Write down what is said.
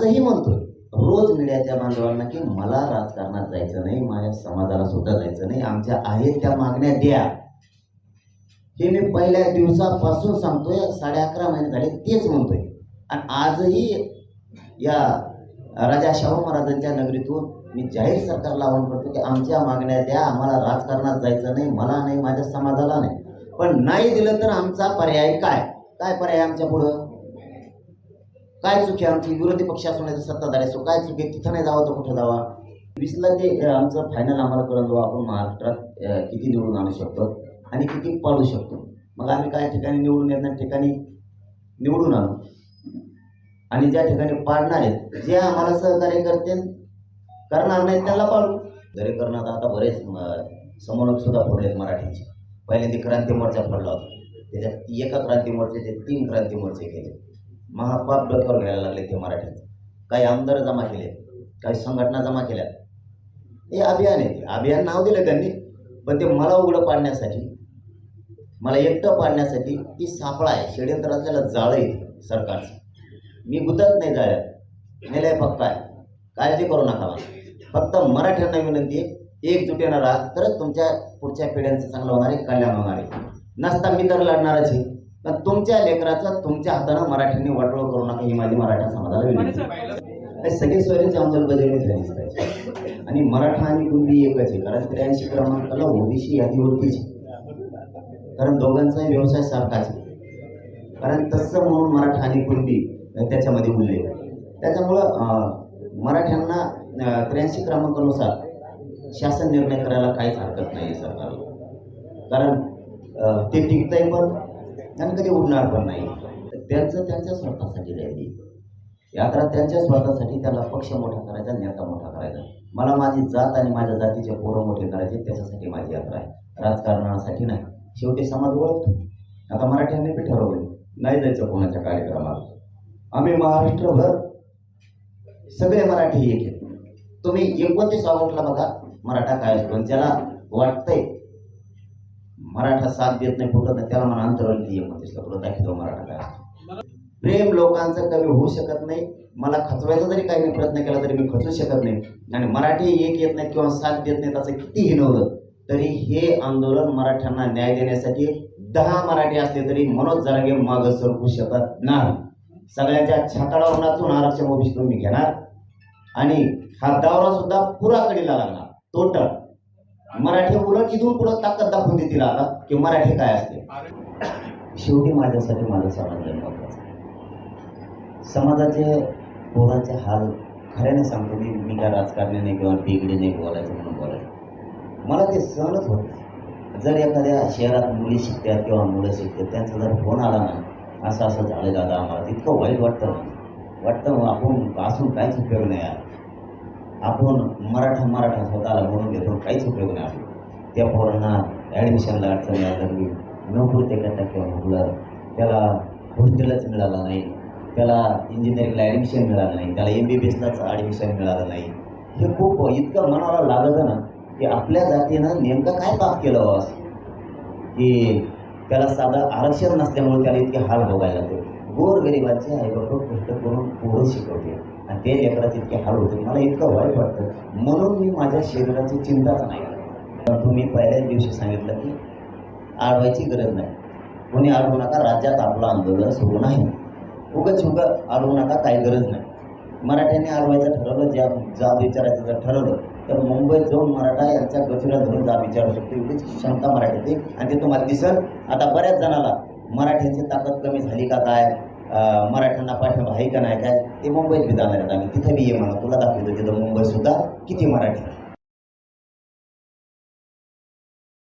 आजही म्हणतोय रोज मीडियाच्या बांधवांना की मला राजकारणात जायचं नाही माझ्या समाजाला सुद्धा जायचं नाही आमच्या आहेत त्या मागण्या द्या. हे मी पहिल्या दिवसापासून सांगतोय साडे अकरा महिने झाले तेच म्हणतोय. आणि आजही या राजा शाहू महाराजांच्या नगरीतून मी जाहीर सरकारला आवाहन करतो की आमच्या मागण्या द्या आम्हाला राजकारणात जायचं नाही मला नाही माझ्या समाजाला नाही. पण नाही दिलं तर आमचा पर्याय काय? काय पर्याय आमच्या पुढं? काय चुकी आहे आमची? विरोधी पक्ष असो नाही तर सत्ताधारी असो काय चुकी तिथं नाही जावं तर कुठं जावा? वीसला ते आमचं फायनल आम्हाला कळलं आपण महाराष्ट्रात किती निवडून आणू शकतो आणि किती पाडू शकतो? मग आम्ही काय ठिकाणी निवडून येणार ठिकाणी निवडून आणू. आणि ज्या ठिकाणी पाडणार आहेत जे आम्हाला सहकार्य करतील करणार नाहीत त्याला पाडू. दरेकरणात आता बरेच म, समन्वयक सुद्धा फोडलेत मराठीचे. पहिल्यांदा क्रांती मोर्चा फोडला होता. त्याच्यात एका क्रांती मोर्चाचे तीन क्रांती मोर्चे केले. महापाप डोक्यावर घ्यायला लागले ते मराठीचे काही आमदार जमा केले काही संघटना जमा केल्या. हे अभियान आहे ते. अभियान नाव दिलं त्यांनी पण ते मला उघडं पाडण्यासाठी मला एकटं पाडण्यासाठी ती सापळा आहे. षडयंत्र असलेलं जाळं आहे सरकारचं. मी गुतत नाही जाळ्यात. नेलंय फक्त आहे. काळजी करू नका मला. फक्त मराठ्यांना विनंती आहे एकजुटीनं राहा तरच तुमच्या पुढच्या पिढ्यांचं चांगलं होणार आहे कल्याण होणार आहे. नसता मी तर लढणारच आहे. पण तुमच्या लेकराचं तुमच्या हातानं मराठ्यांनी वाटोळ करू नका ही माझी मराठा समाजाला विनंती. सगळी सोयरीची अंमलबजावणी झालीच पाहिजे. आणि मराठा आणि कुणबी एकच आहे कारण त्र्याऐंशी क्रमांकाला ओबीसी यादीवरतीच आहे. कारण दोघांचाही व्यवसाय सारखाच आहे. कारण तसं म्हणून मराठा आणि कुणबी त्याच्यामध्ये उल्लेख आहे. त्याच्यामुळं मराठ्यांना त्र्याऐंशी क्रमांकानुसार शासन निर्णय करायला काहीच हरकत नाही सरकारला. कारण ते टिकतंय पण आणि कधी उडणार पण नाही. त्यांचं त्यांच्या स्वार्थासाठी राहिली यात्रा त्यांच्या स्वार्थासाठी त्याला पक्ष मोठा करायचा नेता मोठा करायचा. मला माझी जात आणि माझ्या जातीचे पोरं मोठे करायचे त्याच्यासाठी माझी यात्रा आहे. राजकारणासाठी नाही. शेवटी समाज ओळखतो. आता मराठ्यांनी बी ठरवलं. नाही जायचं कोणाच्या कार्यक्रमाला. आम्ही महाराष्ट्रभर सगळे मराठी एक आहेत. तुम्ही एकोणतीस ऑगस्टला बघा मराठा काय असतो ज्याला वाटतंय मराठा साथ देत नाही फुटत नाही त्याला मला अंतरवली एकोणतीसला पुढं दाखवतो मराठा काय असतो. प्रेम लोकांचं कमी होऊ शकत नाही. मला खचवायचा जरी काही मी प्रयत्न केला तरी मी खचू शकत नाही. आणि मराठी एक येत नाही किंवा साथ देत नाही त्याचं किती हिनवलं तरी हे आंदोलन मराठ्यांना न्याय देण्यासाठी दहा मराठी असले तरी मनोज जरागे मागं सरकू शकत नाही. सगळ्यांच्या छाताडावर नाचून आरक्षण ओबीसी तुम्ही घेणार. आणि हा दावरा सुद्धा पुराकडीला लागणार. टोटल मराठी उलट इथून पुढं ताकद दाखवून देतील आता? की मराठी काय असते? शेवटी माझ्यासाठी माझा समाज महत्त्वाचा समाजाचे पोराचे हाल खऱ्याने सांगतो मी. मी काय राजकारणी नाही किंवा बिगडी नाही बोलायचं म्हणून बोलायचं. मला ते सहनच होत नाही. जर एखाद्या शहरात मुली शिकतात किंवा मुलं शिकतात त्यांचा जर फोन आला ना असं असं झालं दादा आम्हाला इतकं वाईट वाटतं वाटतं आपण असून काहीच उपयोग नाही आहे आपण मराठा मराठा स्वतःला म्हणून घेतो काहीच उपयोग नाही आपला त्या पोरांना ॲडमिशनला अडचणी आल्या लागली. नोकरी ते टक्के म्हटलं त्याला हॉस्टेलच मिळालं नाही. त्याला इंजिनिअरिंगला ॲडमिशन मिळालं नाही. त्याला एम बी बी एसलाच ॲडमिशन मिळालं नाही. हे खूप इतकं मनाला लागतं ना की आपल्या जातीनं नेमकं काय पाप केलं असं की त्याला साधं आरक्षण नसल्यामुळे त्याला इतके हाल भोगायला लागते गोरगरिबाचे आईबाप कष्ट करून पोरं शिकवते. आणि ते लेकरात इतके हाल होते मला इतकं वाईट वाटतं. म्हणून मी माझ्या शरीराची चिंताच नाही करत. पण तुम्ही पहिल्याच दिवशी सांगितलं की आळवायची गरज नाही. कोणी अडवू नका राज्यात आपलं आंदोलन सुरू नाही. उगच उगं अडवू नका काही गरज नाही. मराठ्यांनी अडवायचं ठरवलं ज्या जाब विचारायचं जर ठरवलं तर मुंबईत जाऊन मराठा यांच्या गचुऱ्या धरून जाब विचारू शकतो. एवढीच क्षमता मराठीत आणि ते तुम्हाला दिसल. आता बऱ्याच जणाला मराठ्यांची ताकद कमी झाली का काय? मराठ्यांना पाठिंबा आहे का नाही काय ते मुंबईत बी जाणार आहेत आम्ही. तिथं बी ये म्हणा. तुला दाखवतो तिथं मुंबईसुद्धा किती मराठी